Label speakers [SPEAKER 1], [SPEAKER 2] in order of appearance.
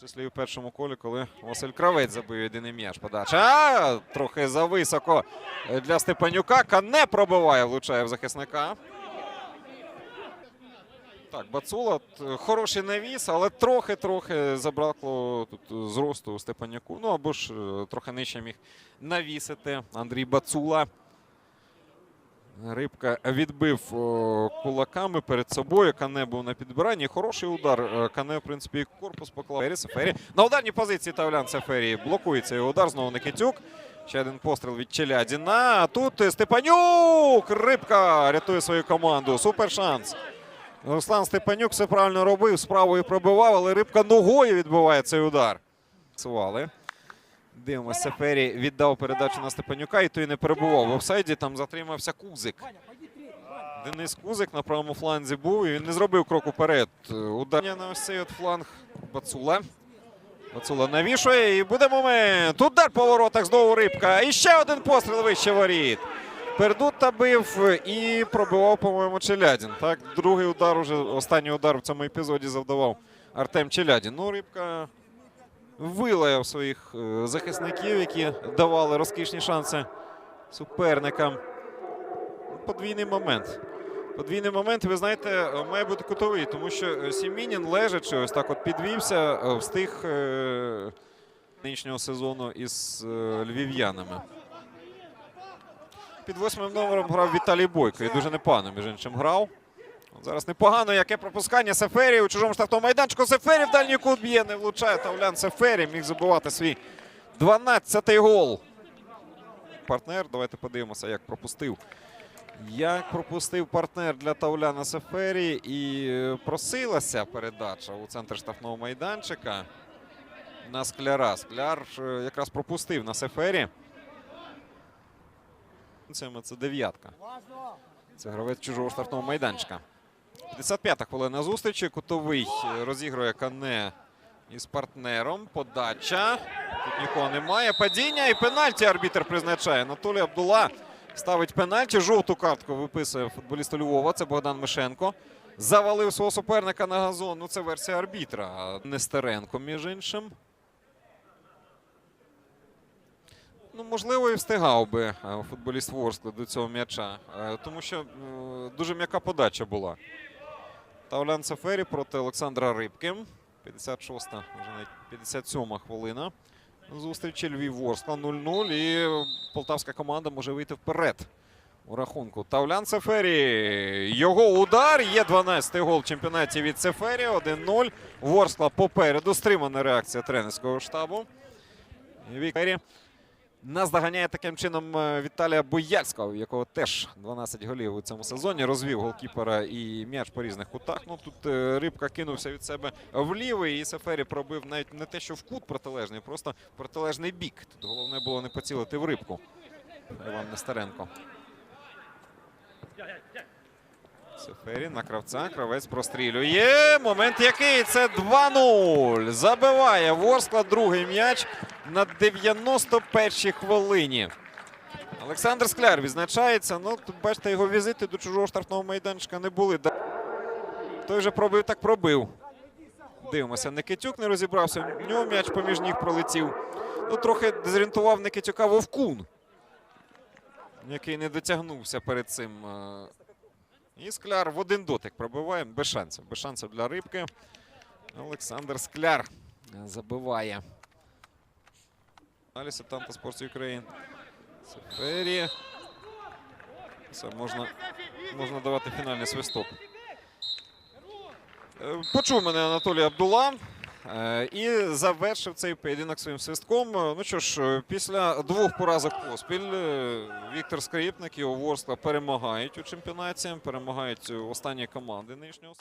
[SPEAKER 1] числі і в першому колі, коли Василь Кравець забив єдиний м'яч. Подача. Трохи зависоко для Степанюка. Кане пробиває, влучає в захисника. Так, Бацула хороший навіс, але трохи-трохи забракло тут зросту Степанюку. Ну або ж е, трохи нижче міг навісити Андрій Бацула. Рибка відбив кулаками перед собою. Кане був на підбиранні. Хороший удар. Е, Кане, в принципі, корпус поклав. Сефері, Сефері. На ударній позиції Тавлян Сефері блокується його удар. Знову Никитюк. Ще один постріл від Челядіна. А Тут Степанюк. Рибка рятує свою команду. Супер шанс. Руслан Степанюк все правильно робив. Справою пробивав, але рибка ногою відбиває цей удар. Сували. Дивимося, Сефері віддав передачу на Степанюка і той не перебував в офсайді. Там затримався Кузик. Денис Кузик на правому фланзі був і він не зробив крок уперед. Е, Удар на ось цей от фланг Бацула. Бацула навішує і буде момент. Удар по воротах знову рибка. І ще один постріл вище воріт. Пердута бив і пробивав, по-моєму, Челядін. Так, другий удар уже останній удар в цьому епізоді завдавав Артем Челядін. Ну, рибка вилаяв своїх е, захисників, які давали розкішні шанси суперникам. Подвійний момент. Подвійний момент, ви знаєте, має бути кутовий, тому що е, Сімінін лежачи, ось так от підвівся, е, встиг нинішнього сезону із львів'янами. Під восьмим номером грав Віталій Бойко і дуже непогано, між іншим, грав. Зараз непогано, яке пропускання Сефері у чужому штрафному майданчику. Сефері в дальній кут б'є, не влучає. Тавлян Сефері міг забивати свій 12-й гол. Партнер, давайте подивимося, як пропустив. Як пропустив партнер для Тавляна Сефері і просилася передача у центр штрафного майданчика на скляра. Скляр е, якраз пропустив на Сефері. Це дев'ятка. Це гравець чужого штрафного майданчика. 55-та хвилина зустрічі. Кутовий е, розігрує Кане із партнером. Подача. Тут нікого немає. Падіння і пенальті арбітр призначає. Анатолій Абдула ставить пенальті. Жовту картку виписує футболісту Львова. Це Богдан Мишенко. Завалив свого суперника на газон. Ну, це версія арбітра. Нестеренко, між іншим. Ну, можливо, і встигав би е, футболіст Ворскли до цього м'яча, е, тому що дуже м'яка подача була. Тавлян Сафері проти Олександра Рибки. 56-та, вже навіть 57-ма хвилина. Зустрічі Львів Ворскла 0-0. І полтавська команда може вийти вперед у рахунку. Тавлян Сефері. Його удар. Є 12-й гол в чемпіонаті від Сефері. 1-0. Ворскла попереду. Стримана реакція тренерського штабу. Вікері наздоганяє таким чином е, Віталія Бояльського, якого теж 12 голів у цьому сезоні. Розвів голкіпера і м'яч по різних кутах. Ну тут е, рибка кинувся від себе влівий, і Сефері пробив навіть не те, що в кут протилежний, просто протилежний бік. Тут головне було не поцілити в рибку. Іван Нестеренко. Сефері на кравця. Кравець прострілює. Момент який? Це 2-0. Забиває Ворскла другий м'яч на 91-й хвилині. Олександр Скляр відзначається. Ну, бачите, його візити до чужого штрафного майданчика не були. Той вже пробив, так пробив. Дивимося, Никитюк не розібрався. В нього м'яч поміж ніг пролетів. Ну, трохи дезорієнтував Никитюка Вовкун, який не дотягнувся перед цим. І Скляр в один дотик пробиває. Без шансів. Без шансів для рибки. Олександр Скляр забиває. Далі септанта Спортс Україн. Сефері. Все, можна, можна давати фінальний свисток. Е, Почув мене Анатолій Абдула. Е, І завершив цей поєдинок своїм свистком. Е, Ну що ж, е, після двох поразок поспіль Віктор Скрипник і Ворскла перемагають у чемпіонаті, перемагають останні команди нинішнього.